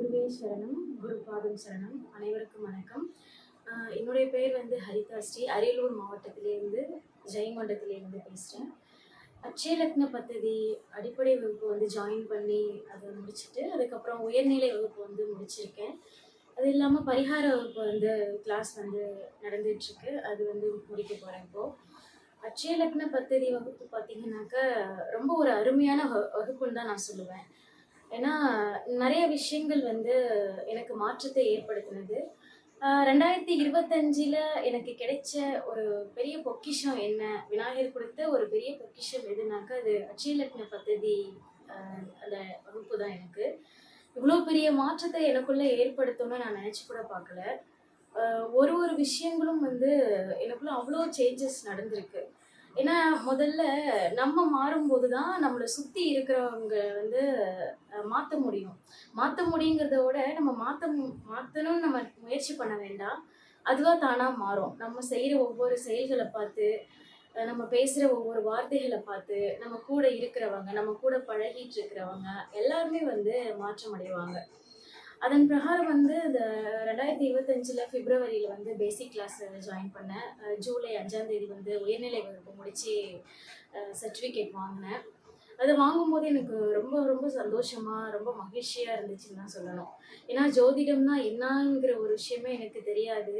குருவே சரணம் குரு பாதம் சரணம். அனைவருக்கும் வணக்கம். என்னுடைய பேர் வந்து ஹரிதா ஸ்ரீ. அரியலூர் மாவட்டத்திலேருந்து ஜெயங்கொண்டத்திலேருந்து பேசுகிறேன் அச்சயலக்ன பத்ததி அடிப்படை வகுப்பு வந்து ஜாயின் பண்ணி அதை முடிச்சுட்டு அதுக்கப்புறம் உயர்நிலை வகுப்பு வந்து முடிச்சிருக்கேன். அது இல்லாமல் பரிகார வகுப்பு வந்து கிளாஸ் வந்து நடந்துட்டுருக்கு. அது வந்து முடிக்க போகிறேன் இப்போது அச்சயலக்ன பத்ததி வகுப்பு பார்த்தீங்கன்னாக்கா ரொம்ப ஒரு அருமையான வகுப்புன்னு தான் நான் சொல்லுவேன். ஏன்னா நிறைய விஷயங்கள் வந்து எனக்கு மாற்றத்தை ஏற்படுத்தினது. ரெண்டாயிரத்தி இருபத்தஞ்சில் எனக்கு கிடைச்ச ஒரு பெரிய பொக்கிஷம் என்ன? விநாயகர் கொடுத்த ஒரு பெரிய பொக்கிஷம் எதுனாக்கா அது அட்சயலக்ன பദ്ധதி அந்த வகுப்பு தான் எனக்கு. இவ்வளோ பெரிய மாற்றத்தை எனக்குள்ளே ஏற்படுத்தணும்னு நான் நினச்சி கூட பார்க்கல. ஒரு ஒரு விஷயங்களும் வந்து எனக்குள்ள அவ்வளோ சேஞ்சஸ் நடந்திருக்கு. ஏன்னா முதல்ல நம்ம மாறும்போது தான் நம்மளை சுற்றி இருக்கிறவங்க வந்து மாற்ற முடியும். மாற்ற முடியுங்கிறத விட நம்ம மாற்ற மாற்றணும்னு நம்ம முயற்சி பண்ண வேண்டாம். அதுவாக தானாக மாறும். நம்ம செய்கிற ஒவ்வொரு செயல்களை பார்த்து நம்ம பேசுகிற ஒவ்வொரு வார்த்தைகளை பார்த்து நம்ம கூட இருக்கிறவங்க நம்ம கூட பழகிட்டு இருக்கிறவங்க எல்லாருமே வந்து மாற்றம் அடைவாங்க. அதன் பிரகாரம் வந்து இந்த ரெண்டாயிரத்தி இருபத்தஞ்சில் பிப்ரவரியில் வந்து பேசிக் கிளாஸ் ஜாயின் பண்ணேன். ஜூலை அஞ்சாம் தேதி வந்து உயர்நிலை வகுப்பு முடித்து சர்டிஃபிகேட் வாங்கினேன். அது வாங்கும்போது எனக்கு ரொம்ப ரொம்ப சந்தோஷமாக ரொம்ப மகிழ்ச்சியாக இருந்துச்சுன்னு தான் சொல்லணும். ஏன்னா ஜோதிடம்னா என்னங்கிற ஒரு விஷயமே எனக்கு தெரியாது.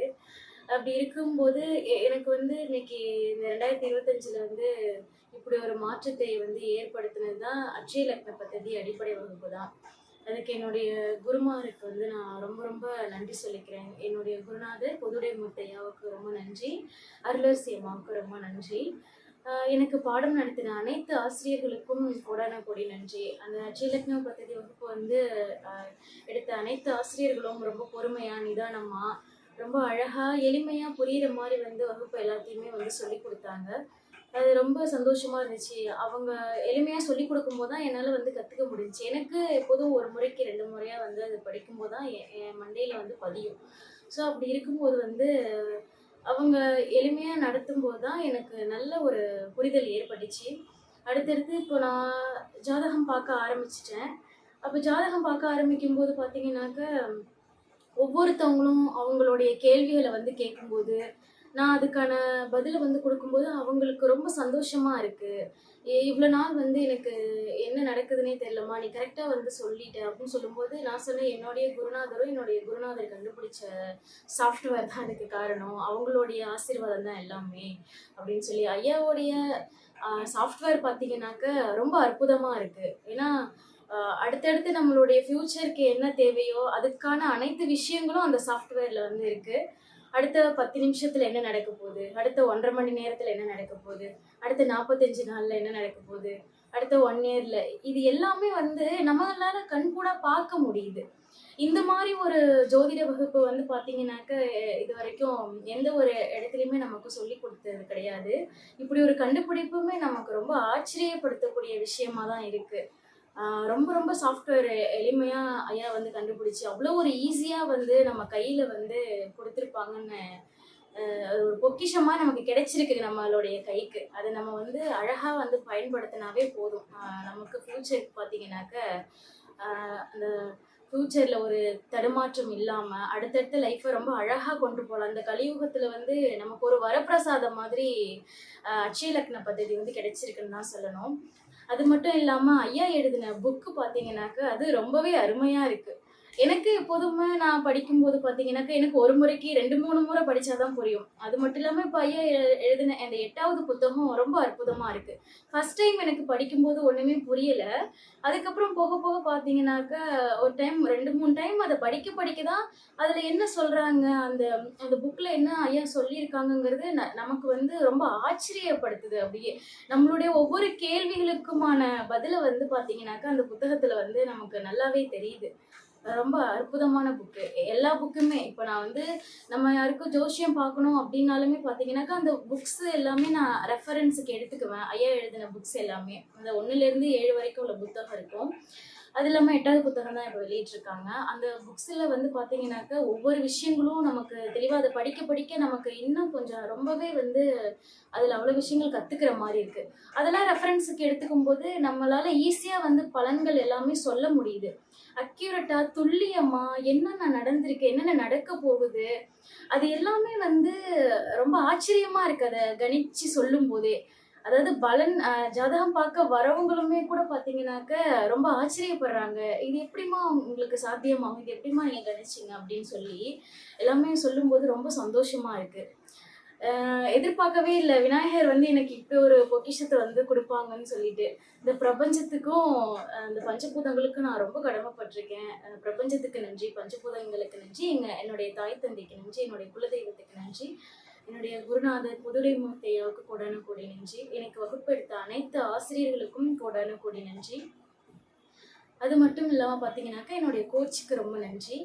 அப்படி இருக்கும்போது எ- எனக்கு வந்து இன்னைக்கு இந்த ரெண்டாயிரத்தி இருபத்தஞ்சில் வந்து இப்படி ஒரு மாற்றத்தை வந்து ஏற்படுத்தினது தான் அட்சய லக்ன பத்ததி அடிப்படை வகுப்பு தான். அதுக்கு என்னுடைய குருமாருக்கு வந்து நான் ரொம்ப ரொம்ப நன்றி சொல்லிக்கிறேன். என்னுடைய குருநாதர் பொதுடை முத்தையாவுக்கு ரொம்ப நன்றி. அருளரசி அம்மாவுக்கு ரொம்ப நன்றி. எனக்கு பாடம் நடத்தின அனைத்து ஆசிரியர்களுக்கும் கோடான கோடி நன்றி. அந்த ஜீலக்னோ பத்ததி வகுப்பு வந்து எடுத்த அனைத்து ஆசிரியர்களும் ரொம்ப பொறுமையா நிதானமா ரொம்ப அழகா எளிமையா புரியுற மாதிரி வந்து வகுப்பு எல்லாத்தையுமே வந்து சொல்லி கொடுத்தாங்க. அது ரொம்ப சந்தோஷமா இருந்துச்சு. அவங்க எளிமையா சொல்லி கொடுக்கும்போது தான் என்னால் வந்து கற்றுக்க முடிஞ்சிச்சு. எனக்கு எப்போதும் ஒரு முறைக்கு ரெண்டு முறையா வந்து அது படிக்கும்போது தான் என் என் மண்டையில வந்து பதியும். ஸோ அப்படி இருக்கும்போது வந்து அவங்க எளிமையாக நடத்தும்போது தான் எனக்கு நல்ல ஒரு புரிதல் ஏற்பட்டுச்சு. அடுத்தடுத்து இப்போ நான் ஜாதகம் பார்க்க ஆரம்பிச்சிட்டேன். அப்போ ஜாதகம் பார்க்க ஆரம்பிக்கும் போது பார்த்தீங்கன்னாக்க ஒவ்வொருத்தவங்களும் அவங்களுடைய கேள்விகளை வந்து கேட்கும்போது நான் அதுக்கான பதிலை வந்து கொடுக்கும்போது அவங்களுக்கு ரொம்ப சந்தோஷமா இருக்கு. இவ்வளோ நாள் வந்து எனக்கு என்ன நடக்குதுன்னே தெரியலம்மா. நீ கரெக்டாக வந்து சொல்லிட்ட அப்படின்னு சொல்லும்போது நான் சொன்னேன் என்னுடைய குருநாதரும் என்னுடைய குருநாதர் கண்டுபிடிச்ச சாஃப்ட்வேர் தான் அதுக்கு காரணம். அவங்களுடைய ஆசீர்வாதம் தான் எல்லாமே அப்படின்னு சொல்லி ஐயாவுடைய சாஃப்ட்வேர் பார்த்தீங்கன்னாக்க ரொம்ப அற்புதமாக இருக்குது ஏன்னா அடுத்தடுத்து நம்மளுடைய ஃப்யூச்சருக்கு என்ன தேவையோ அதுக்கான அனைத்து விஷயங்களும் அந்த சாஃப்ட்வேரில் வந்து இருக்குது அடுத்த பத்து நிமிஷத்தில் என்ன நடக்க போகுது? அடுத்த ஒன்றரை மணி நேரத்தில் என்ன நடக்க போகுது? அடுத்த நாற்பத்தஞ்சு நாளில் என்ன நடக்க போகுது? அடுத்த ஒன் இயரில் இது எல்லாமே வந்து நம்மளால கண்கூட பார்க்க முடியுது. இந்த மாதிரி ஒரு ஜோதிட வகுப்பு வந்து பார்த்தீங்கன்னாக்க இது வரைக்கும் எந்த ஒரு இடத்துலையுமே நமக்கு சொல்லி கொடுத்தது கிடையாது. இப்படி ஒரு கண்டுபிடிப்புமே நமக்கு ரொம்ப ஆச்சரியப்படுத்தக்கூடிய விஷயமா தான் இருக்குது ரொம்ப ரொம்ப சாஃப்ட்வேர் எளிமையா ஐயா வந்து கண்டுபிடிச்சு அவ்வளோ ஒரு ஈஸியா வந்து நம்ம கையில வந்து கொடுத்துருப்பாங்கன்னு ஒரு பொக்கிஷமா நமக்கு கிடைச்சிருக்கு நம்மளுடைய கைக்கு. அதை நம்ம வந்து அழகா வந்து பயன்படுத்தினாவே போதும். நமக்கு ஃபியூச்சருக்கு பார்த்தீங்கன்னாக்க அந்த ஃப்யூச்சரில் ஒரு தடுமாற்றம் இல்லாமல் அடுத்தடுத்த லைஃப்பை ரொம்ப அழகாக கொண்டு போகலாம் அந்த கலியுகத்தில் வந்து நமக்கு ஒரு வரப்பிரசாதம் மாதிரி ஆஹ் அட்சய லக்ன பദ്ധதி வந்து கிடைச்சிருக்குன்னு தான் சொல்லணும். அது மட்டும் இல்லாமல் ஐயா எழுதின புக்கு பார்த்தீங்கன்னாக்க அது ரொம்பவே அருமையாக இருக்குது எனக்கு எப்போதுமே நான் படிக்கும்போது பார்த்தீங்கன்னாக்கா எனக்கு ஒரு முறைக்கு ரெண்டு மூணு முறை படித்தாதான் புரியும். அது மட்டும் இல்லாமல் இப்போ ஐயா எ- எழுதின அந்த எட்டாவது புத்தகம் ரொம்ப அற்புதமாக இருக்கு. ஃபஸ்ட் டைம் எனக்கு படிக்கும்போது ஒன்றுமே புரியலை. அதுக்கப்புறம் போக போக பார்த்தீங்கன்னாக்கா ஒரு டைம் ரெண்டு மூணு டைம் அதை படிக்க படிக்க தான் அதில் என்ன சொல்கிறாங்க அந்த அந்த புக்கில் என்ன ஐயா சொல்லியிருக்காங்கங்கிறது ந- நமக்கு வந்து ரொம்ப ஆச்சரியப்படுத்துது அப்படியே. நம்மளுடைய ஒவ்வொரு கேள்விகளுக்குமான பதிலை வந்து பார்த்தீங்கன்னாக்கா அந்த புத்தகத்தில் வந்து நமக்கு நல்லாவே தெரியுது. ரொம்ப அற்புதமான புக்கு எல்லா புக்குமே இப்போ நான் வந்து நம்ம யாருக்கும் ஜோஷியம் பார்க்கணும் அப்படின்னாலுமே பார்த்தீங்கன்னாக்கா அந்த புக்ஸ் எல்லாமே நான் ரெஃபரன்ஸுக்கு எடுத்துக்குவேன். ஐயா எழுதின புக்ஸ் எல்லாமே. அந்த ஒன்றுலேருந்து ஏழு வரைக்கும் உள்ள புத்தகம் இருக்கும். அது இல்லாமல் எட்டாவது புத்தகம் தான் இப்போ வெளியிட்டிருக்காங்க அந்த புக்ஸில் வந்து பார்த்தீங்கன்னாக்க ஒவ்வொரு விஷயங்களும் நமக்கு தெளிவாக அதை படிக்க படிக்க நமக்கு இன்னும் கொஞ்சம் ரொம்பவே வந்து அதில் அவ்வளோ விஷயங்கள் கற்றுக்கிற மாதிரி இருக்குது அதெல்லாம் ரெஃபரன்ஸுக்கு எடுத்துக்கும் போது நம்மளால் ஈஸியாக வந்து பலன்கள் எல்லாமே சொல்ல முடியுது. அக்யூரட்டாக துல்லியமாக என்னென்ன நடந்திருக்கு என்னென்ன நடக்க போகுது அது எல்லாமே வந்து ரொம்ப ஆச்சரியமாக இருக்குது அதை கணிச்சு சொல்லும் போதே அதாவது பலன் ஜாதகம் பார்க்க வரவங்களுமே கூட பார்த்தீங்கன்னாக்க ரொம்ப ஆச்சரியப்படுறாங்க. இது எப்படிம்மா உங்களுக்கு சாத்தியமாகும்? இது எப்படிம்மா நீங்கள் கணிச்சிங்க? அப்படின்னு சொல்லி எல்லாமே சொல்லும்போது ரொம்ப சந்தோஷமாக இருக்குது எதிர்பார்க்கவே இல்லை. விநாயகர் வந்து எனக்கு இப்படி ஒரு பொக்கிஷத்தை வந்து கொடுப்பாங்கன்னு சொல்லிட்டு. இந்த பிரபஞ்சத்துக்கும் இந்த பஞ்சபூதங்களுக்கும் நான் ரொம்ப கடமைப்பட்டிருக்கேன். பிரபஞ்சத்துக்கு நன்றி பஞ்சபூதங்களுக்கு நன்றி எங்க என்னுடைய தாய் தந்தைக்கு நன்றி என்னுடைய குலதெய்வத்துக்கு நன்றி. என்னுடைய குருநாதர் புதுரை ஐயாவுக்கு கோடான கோடி நன்றி எனக்கு வகுப்பெடுத்த அனைத்து ஆசிரியர்களுக்கும் கோடான கோடி நன்றி அது மட்டும் இல்லாமல் பார்த்தீங்கன்னாக்கா என்னுடைய கோச்சுக்கு ரொம்ப நன்றி.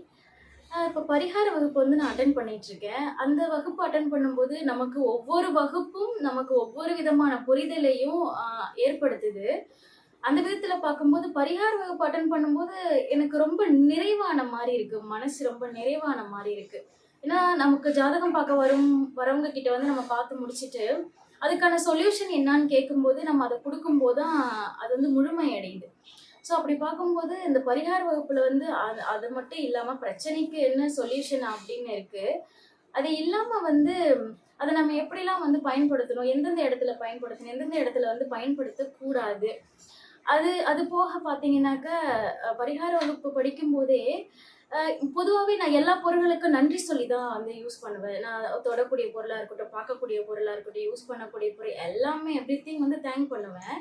இப்போ பரிகார வகுப்பு வந்து நான் அட்டன் பண்ணிட்டு இருக்கேன் அந்த வகுப்பு அட்டன் பண்ணும்போது நமக்கு ஒவ்வொரு வகுப்பும் நமக்கு ஒவ்வொரு விதமான புரிதலையும் ஏற்படுத்துது. அந்த விதத்தில் பார்க்கும்போது பரிகார வகுப்பு அட்டன் பண்ணும்போது எனக்கு ரொம்ப நிறைவான மாதிரி இருக்கு. மனசு ரொம்ப நிறைவான மாதிரி இருக்கு. ஏன்னா நமக்கு ஜாதகம் பார்க்க வரும் வரவங்க கிட்ட வந்து நம்ம பார்த்து முடிச்சிட்டு அதுக்கான சொல்யூஷன் என்னன்னு கேட்கும்போது நம்ம அதை கொடுக்கும்போது தான் அது வந்து முழுமை அடையுது ஸோ அப்படி பார்க்கும்போது இந்த பரிகார வகுப்பில் வந்து அது அது மட்டும் இல்லாமல் பிரச்சனைக்கு என்ன சொல்யூஷன் அப்படின்னு இருக்குது அது இல்லாமல் வந்து அதை நம்ம எப்படிலாம் வந்து பயன்படுத்தணும்? எந்தெந்த இடத்துல பயன்படுத்தணும்? எந்தெந்த இடத்துல வந்து பயன்படுத்தக்கூடாது? அது அது போக பார்த்தீங்கன்னாக்க பரிகார வகுப்பு படிக்கும்போதே பொதுவாகவே நான் எல்லா பொருள்களுக்கும் நன்றி சொல்லி தான் வந்து யூஸ் பண்ணுவேன். நான் தொடக்கூடிய பொருளாக இருக்கட்டும் பார்க்கக்கூடிய பொருளாக இருக்கட்டும் யூஸ் பண்ணக்கூடிய பொருள் எல்லாமே எவ்ரி வந்து தேங்க் பண்ணுவேன்.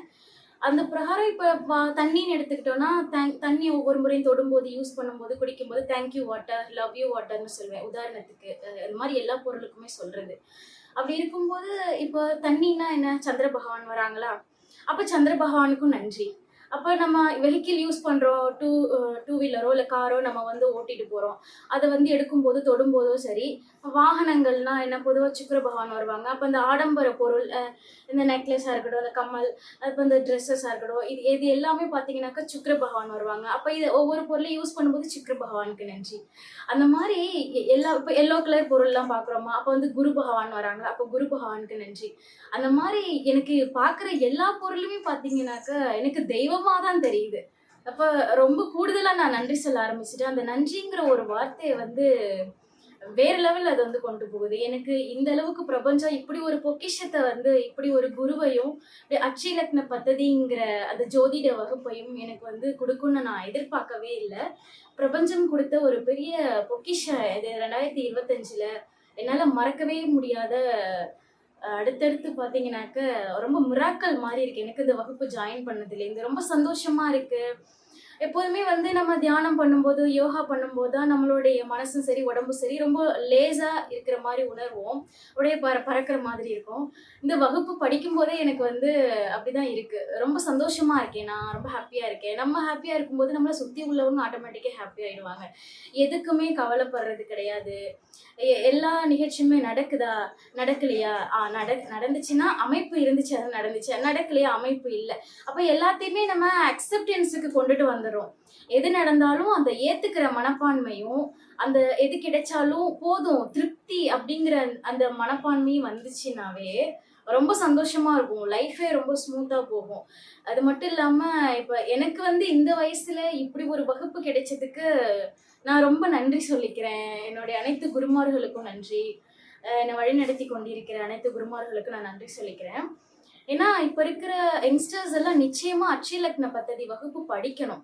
அந்த பிரகாரம் இப்போ தண்ணின்னு எடுத்துக்கிட்டோம்னா தேங்க் தண்ணி ஒவ்வொரு முறையும் தொடும்போது யூஸ் பண்ணும்போது குடிக்கும்போது thank you water love you வாட்டர்னு சொல்லுவேன். உதாரணத்துக்கு இது மாதிரி எல்லா பொருளுக்குமே சொல்கிறது அப்படி இருக்கும்போது இப்போ தண்ணின்னா என்ன? சந்திர பகவான் வராங்களா? அப்போ சந்திர பகவானுக்கும் நன்றி. அப்போ நம்ம வெஹிக்கிள் யூஸ் பண்ணுறோம் டூ டூ வீலரோ இல்லை காரோ நம்ம வந்து ஓட்டிட்டு போகிறோம் அதை வந்து எடுக்கும்போது தொடும்போதோ சரி வாகனங்கள்னா என்ன? பொதுவாக சுக்கர பகவான் வருவாங்க. அப்போ இந்த ஆடம்பர பொருள் இந்த நெக்லஸாக இருக்கட்டும் இந்த கம்மல் அப்போ இந்த ட்ரெஸ்ஸஸாக இருக்கட்டும் இது இது எல்லாமே பார்த்தீங்கன்னாக்கா சுக்கர பகவான் வருவாங்க. அப்போ இது ஒவ்வொரு பொருளையும் யூஸ் பண்ணும்போது சுக்கர பகவானுக்கு நன்றி. அந்த மாதிரி எ- எல்லா இப்போ எல்லோ கலர் பொருள்லாம் பார்க்குறோமா அப்போ வந்து குரு பகவான் வராங்க அப்போ குரு பகவானுக்கு நன்றி. அந்த மாதிரி எனக்கு பார்க்குற எல்லா பொருளுமே பார்த்தீங்கன்னாக்கா எனக்கு தெய்வமாக தான் தெரியுது. அப்போ ரொம்ப கூடுதலாக நான் நன்றி சொல்ல ஆரம்பிச்சிட்டேன். அந்த நன்றிங்கிற ஒரு வார்த்தையை வந்து வேற லெவல் அது வந்து கொண்டு போகுது. எனக்கு இந்த அளவுக்கு பிரபஞ்சம் இப்படி ஒரு பொக்கிஷத்தை வந்து இப்படி ஒரு குருவையும் அச்சிலக்ன பத்ததிங்கிற அந்த ஜோதிட வகுப்பையும் எனக்கு வந்து கொடுக்கும்னு நான் எதிர்பார்க்கவே இல்லை. பிரபஞ்சம் கொடுத்த ஒரு பெரிய பொக்கிஷம் இது ரெண்டாயிரத்தி இருபத்தஞ்சில் என்னால் மறக்கவே முடியாத அடுத்தடுத்து பார்த்தீங்கன்னாக்க ரொம்ப மிராக்கள் மாதிரி இருக்கு. எனக்கு இந்த வகுப்பு ஜாயின் பண்ணதுலேருந்து ரொம்ப சந்தோஷமா இருக்கு. எப்போதுமே வந்து நம்ம தியானம் பண்ணும்போது யோகா பண்ணும்போது தான் நம்மளுடைய மனசும் சரி உடம்பும் சரி ரொம்ப லேசாக இருக்கிற மாதிரி உணர்வோம். அப்படியே பற பறக்கிற மாதிரி இருக்கும். இந்த வகுப்பு படிக்கும்போதே எனக்கு வந்து அப்படிதான் இருக்குது ரொம்ப சந்தோஷமாக இருக்கேன். நான் ரொம்ப ஹாப்பியாக இருக்கேன். நம்ம ஹாப்பியாக இருக்கும்போது நம்மளை சுற்றி உள்ளவங்க ஆட்டோமேட்டிக்காக ஹாப்பி ஆகிடுவாங்க எதுக்குமே கவலைப்படுறது கிடையாது. எ- எல்லா நிகழ்ச்சியுமே நடக்குதா? நடக்கலையா? ஆ, நட நடந்துச்சுன்னா அமைப்பு இருந்துச்சு அது நடந்துச்சு. நடக்கலையா? அமைப்பு இல்லை. அப்போ எல்லாத்தையுமே நம்ம அக்செப்டன்ஸுக்கு கொண்டுட்டு வந்துடுறோம் எது நடந்தாலும் அந்த ஏத்துக்கிற மனப்பான்மையும் அந்த எது கிடைச்சாலும் போதும் திருப்தி அப்படிங்கிற அந்த மனப்பான்மையும் வந்துச்சுனாவே ரொம்ப சந்தோஷமா இருக்கும். லைஃபே ரொம்ப ஸ்மூத்தா போகும். அது மட்டும் இல்லாம இப்ப எனக்கு வந்து இந்த வயசுல இப்படி ஒரு வகுப்பு கிடைச்சதுக்கு நான் ரொம்ப நன்றி சொல்லிக்கிறேன். என்னுடைய அனைத்து குருமார்களுக்கும் நன்றி. என்னை வழிநடத்தி கொண்டிருக்கிற அனைத்து குருமார்களுக்கும் நான் நன்றி சொல்லிக்கிறேன். ஏன்னா இப்ப இருக்கிற யங்ஸ்டர்ஸ் எல்லாம் நிச்சயமா அச்சிலக்ன பத்ததி வகுப்பு படிக்கணும்.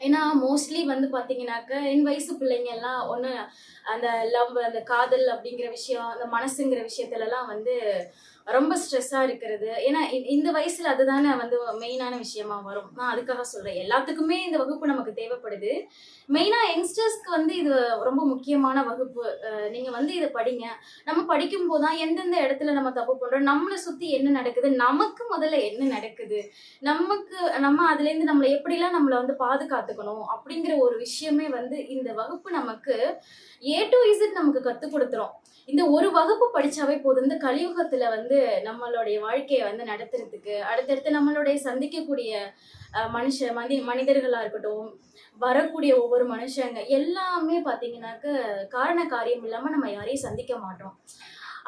ஏன்னா மோஸ்ட்லி வந்து பார்த்தீங்கன்னாக்க என் வயசு பிள்ளைங்க எல்லாம் ஒன்று அந்த லவ் அந்த காதல் அப்படிங்கிற விஷயம் அந்த மனசுங்கிற விஷயத்துலலாம் வந்து ரொம்ப ஸ்ட்ரெஸ்ஸாக இருக்கிறது. ஏன்னா இந்த வயசுல அதுதானே வந்து மெயினான விஷயமா வரும். நான் அதுக்காக சொல்றேன். எல்லாத்துக்குமே இந்த வகுப்பு நமக்கு தேவைப்படுது. மெயினா யங்ஸ்டர்ஸ்க்கு வந்து இது ரொம்ப முக்கியமான வகுப்பு. நீங்கள் நீங்க வந்து இதை படிங்க. நம்ம படிக்கும் போதுதான் எந்தெந்த இடத்துல நம்ம தப்பு பண்றோம் நம்மளை சுத்தி என்ன நடக்குது நமக்கு முதல்ல என்ன நடக்குது நமக்கு நம்ம அதுல இருந்து நம்மளை எப்படிலாம் நம்மளை வந்து பாதுகாத்துக்கணும் அப்படிங்கிற ஒரு விஷயமே வந்து இந்த வகுப்பு நமக்கு ஏ டு இசட் நமக்கு கத்து கொடுத்துரும். இந்த ஒரு வகுப்பு படிச்சாவே போதும். இந்த கலியுகத்துல வந்து வந்து நம்மளுடைய வாழ்க்கையை வந்து நடத்துறதுக்கு அடுத்தடுத்து நம்மளுடைய சந்திக்கக்கூடிய மனுஷ மனி மனிதர்களாக இருக்கட்டும் வரக்கூடிய ஒவ்வொரு மனுஷங்க எல்லாமே பார்த்தீங்கன்னாக்க காரண காரியம் இல்லாமல் நம்ம யாரையும் சந்திக்க மாட்டோம்.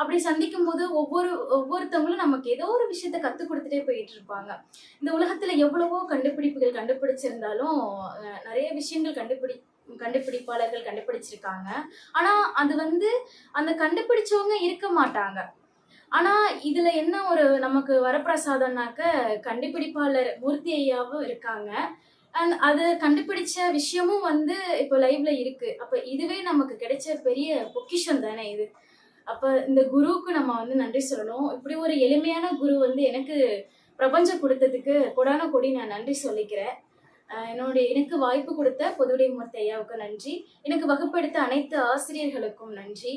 அப்படி சந்திக்கும் போது ஒவ்வொரு ஒவ்வொருத்தவங்களும் நமக்கு ஏதோ ஒரு விஷயத்த கற்றுக் கொடுத்துட்டே போயிட்டு இருப்பாங்க. இந்த உலகத்துல எவ்வளவோ கண்டுபிடிப்புகள் கண்டுபிடிச்சிருந்தாலும் நிறைய விஷயங்கள் கண்டுபிடி கண்டுபிடிப்பாளர்கள் கண்டுபிடிச்சிருக்காங்க. ஆனா அது வந்து அந்த கண்டுபிடிச்சவங்க இருக்க மாட்டாங்க. ஆனா இதுல என்ன ஒரு நமக்கு வரப்பிரசாதம்னாக்க கண்டுபிடிப்பாளர் மூர்த்தி ஐயாவும் இருக்காங்க. அண்ட் அது கண்டுபிடிச்ச விஷயமும் வந்து இப்போ லைவ்ல இருக்கு. அப்ப இதுவே நமக்கு கிடைச்ச பெரிய பொக்கிஷம் தானே இது. அப்ப இந்த குருவுக்கு நம்ம வந்து நன்றி சொல்லணும். இப்படி ஒரு எளிமையான குரு வந்து எனக்கு பிரபஞ்சம் கொடுத்ததுக்கு கொடான கொடி நான் நன்றி சொல்லிக்கிறேன். என்னுடைய எனக்கு வாய்ப்பு கொடுத்த பொதுவுடைய மூர்த்தி ஐயாவுக்கு நன்றி. எனக்கு வகுப்பெடுத்த அனைத்து ஆசிரியர்களுக்கும் நன்றி.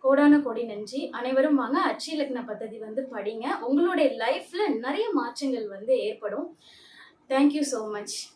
கோடான கோடி நன்றி. அனைவரும் வாங்க. அச்சு இலக்கண பദ്ധதி வந்து படிங்க. உங்களுடைய லைஃப்ல நிறைய மாற்றங்கள் வந்து ஏற்படும். Thank you so much